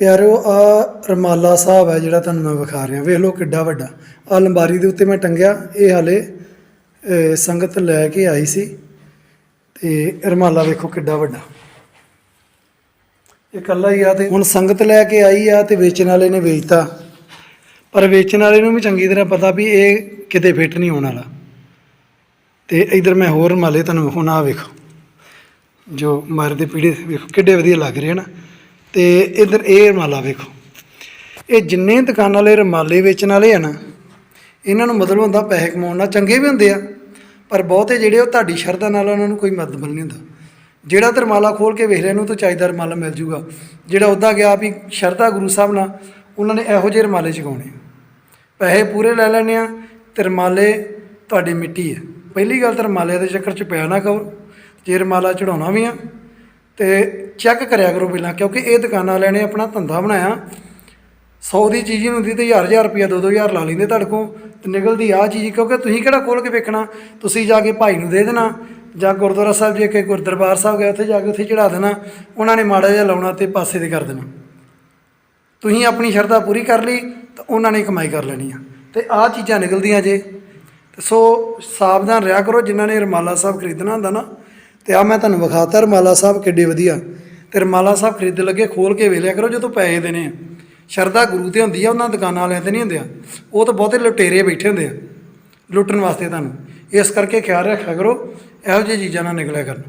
ਪਿਆਰਿਓ ਆ ਰਮਾਲਾ ਸਾਹਿਬ ਹੈ ਜਿਹੜਾ ਤੁਹਾਨੂੰ ਮੈਂ ਵਿਖਾ ਰਿਹਾ। ਵੇਖ ਲਓ ਕਿੱਡਾ ਵੱਡਾ। ਆ ਲੰਬਾਰੀ ਦੇ ਉੱਤੇ ਮੈਂ ਟੰਗਿਆ। ਇਹ ਹਾਲੇ ਸੰਗਤ ਲੈ ਕੇ ਆਈ ਸੀ। ਤੇ ਰਮਾਲਾ ਵੇਖੋ ਕਿੱਡਾ ਵੱਡਾ। ਇਹ ਕੱਲਾ ਹੀ ਆ ਤੇ ਹੁਣ ਸੰਗਤ ਲੈ ਕੇ ਆਈ ਆ ਤੇ ਵੇਚਣ ਵਾਲੇ ਨੇ ਵੇਚਤਾ। ਪਰ ਵੇਚਣ ਵਾਲੇ ਨੂੰ ਵੀ ਚੰਗੀ ਤਰ੍ਹਾਂ ਪਤਾ ਵੀ ਇਹ ਕਿਤੇ ਫਿੱਟ ਨਹੀਂ ਹੋਣ ਵਾਲਾ। ਤੇ ਇਧਰ ਮੈਂ ਹੋਰ ਰਮਾਲੇ ਤੁਹਾਨੂੰ ਹੁਣ ਆ ਵੇਖੋ। ਜੋ ਮਰ ਦੇ ਪੀੜੇ ਵੇਖੋ ਕਿੱਡੇ ਵਧੀਆ ਲੱਗ ਰਹੇ ਹਨ। ਤੇ ਇਧਰ ਇਹ ਰਮਾਲਾ ਵੇਖੋ। ਇਹ ਜਿੰਨੇ ਦੁਕਾਨ ਵਾਲੇ ਰਮਾਲੇ ਵੇਚਣ ਵਾਲੇ ਆ ਨਾ, ਇਹਨਾਂ ਨੂੰ ਮਤਲਬ ਹੁੰਦਾ ਪੈਸੇ ਕਮਾਉਣ ਨਾਲ ਚੰਗੇ ਵੀ ਹੁੰਦੇ ਆ, ਪਰ ਬਹੁਤੇ ਜਿਹੜੇ ਉਹ ਤੁਹਾਡੀ ਸ਼ਰਧਾ ਨਾਲ ਉਹਨਾਂ ਨੂੰ ਕੋਈ ਮਤਲਬ ਨਹੀਂ ਹੁੰਦਾ। ਜਿਹੜਾ ਤੇ ਰਮਾਲਾ ਖੋਲ ਕੇ ਵੇਖ ਰਿਹਾ ਨੂੰ ਤਾਂ ਚਾਹੀਦਾ ਰਮਾਲਾ ਮਿਲ ਜੂਗਾ। ਜਿਹੜਾ ਉੱਦਾਂ ਗਿਆ ਵੀ ਸ਼ਰਧਾ ਗੁਰੂ ਸਾਹਿਬ ਨਾਲ, ਉਹਨਾਂ ਨੇ ਇਹੋ ਜਿਹੇ ਰਮਾਲੇ ਚਗਾਉਣੇ ਪੈਸੇ ਪੂਰੇ ਲੈ ਲੈਣੇ ਆ ਤੇ ਰਮਾਲੇ ਤੁਹਾਡੀ ਮਿੱਟੀ ਹੈ ਪਹਿਲੀ ਗੱਲ ਤਾਂ ਰਮਾਲੇ ਦੇ ਚੱਕਰ 'ਚ ਪਿਆ ਨਾ ਕਰੋ ਜੇ ਰਮਾਲਾ ਚੜਾਉਣਾ ਵੀ ਆ ਤੇ ਚੈੱਕ ਕਰਿਆ ਕਰੋ ਪਹਿਲਾਂ, ਕਿਉਂਕਿ ਇਹ ਦੁਕਾਨਾਂ ਵਾਲਿਆਂ ਨੇ ਆਪਣਾ ਧੰਦਾ ਬਣਾਇਆ। 100 ਦੀ ਚੀਜ਼ ਹੀ ਹੁੰਦੀ ਤੇ 1000 1000 ਰੁਪਿਆ 2-2000 ਲਾ ਲੈਂਦੇ ਤੁਹਾਡੇ ਕੋਲ, ਤੇ ਨਿਕਲਦੀ ਆ ਚੀਜ਼, ਕਿਉਂਕਿ ਤੁਸੀਂ ਕਿਹੜਾ ਖੋਲ ਕੇ ਵੇਖਣਾ? ਤੁਸੀਂ ਜਾ ਕੇ ਭਾਈ ਨੂੰ ਦੇ ਦੇਣਾ, ਜਾਂ ਗੁਰਦੁਆਰਾ ਸਾਹਿਬ ਜੇ ਕਿ ਗੁਰਦਰਬਾਰ ਸਾਹਿਬ ਗਏ, ਉੱਥੇ ਜਾ ਕੇ ਉੱਥੇ ਚੜਾ ਦੇਣਾ, ਉਹਨਾਂ ਨੇ ਮਾੜਾ ਜਿਹਾ ਲਾਉਣਾ ਤੇ ਪਾਸੇ ਤੇ ਕਰ ਦੇਣਾ। ਤੁਸੀਂ ਆਪਣੀ ਸ਼ਰਧਾ ਪੂਰੀ ਕਰ ਲਈ, ਤਾਂ ਉਹਨਾਂ ਨੇ ਕਮਾਈ ਕਰ ਲੈਣੀ ਆ। ਤੇ ਆਹ ਚੀਜ਼ਾਂ ਨਿਕਲਦੀਆਂ ਜੇ। ਤੇ ਸੋ ਸਾਵਧਾਨ ਰਿਹਾ ਕਰੋ, ਜਿਨ੍ਹਾਂ ਨੇ ਰਮਾਲਾ ਸਾਹਿਬ ਖਰੀਦਣਾ ਹੁੰਦਾ ਨਾ ਤੇ ਆ ਮੈਂ ਤੁਹਾਨੂੰ ਵਿਖਾਤਾ ਰਮਾਲਾ ਸਾਹਿਬ ਕਿੱਡੇ ਵਧੀਆ। ਤੇ ਰਮਾਲਾ ਸਾਹਿਬ ਖਰੀਦ ਲੱਗੇ, ਖੋਲ ਕੇ ਵੇਲਿਆ ਕਰੋ ਜਦੋਂ ਪੈਸੇ ਦੇਣੇ ਆ। ਸ਼ਰਧਾ ਗੁਰੂ ਤੇ ਹੁੰਦੀ ਆ, ਉਹਨਾਂ ਦੁਕਾਨਾਂ ਵਾਲਿਆਂ ਤੇ ਨਹੀਂ ਹੁੰਦੇ ਆ। ਉਹ ਤਾਂ ਬਹੁਤੇ ਲੁਟੇਰੇ ਬੈਠੇ ਹੁੰਦੇ ਆ, ਲੁੱਟਣ ਵਾਸਤੇ ਤੁਹਾਨੂੰ। ਇਸ ਕਰਕੇ ਖਿਆਲ ਰੱਖਿਆ ਕਰੋ, ਇਹੋ ਜਿਹੀ ਚੀਜ਼ਾਂ ਨਾਲ ਨਿਕਲਿਆ ਕਰਨ।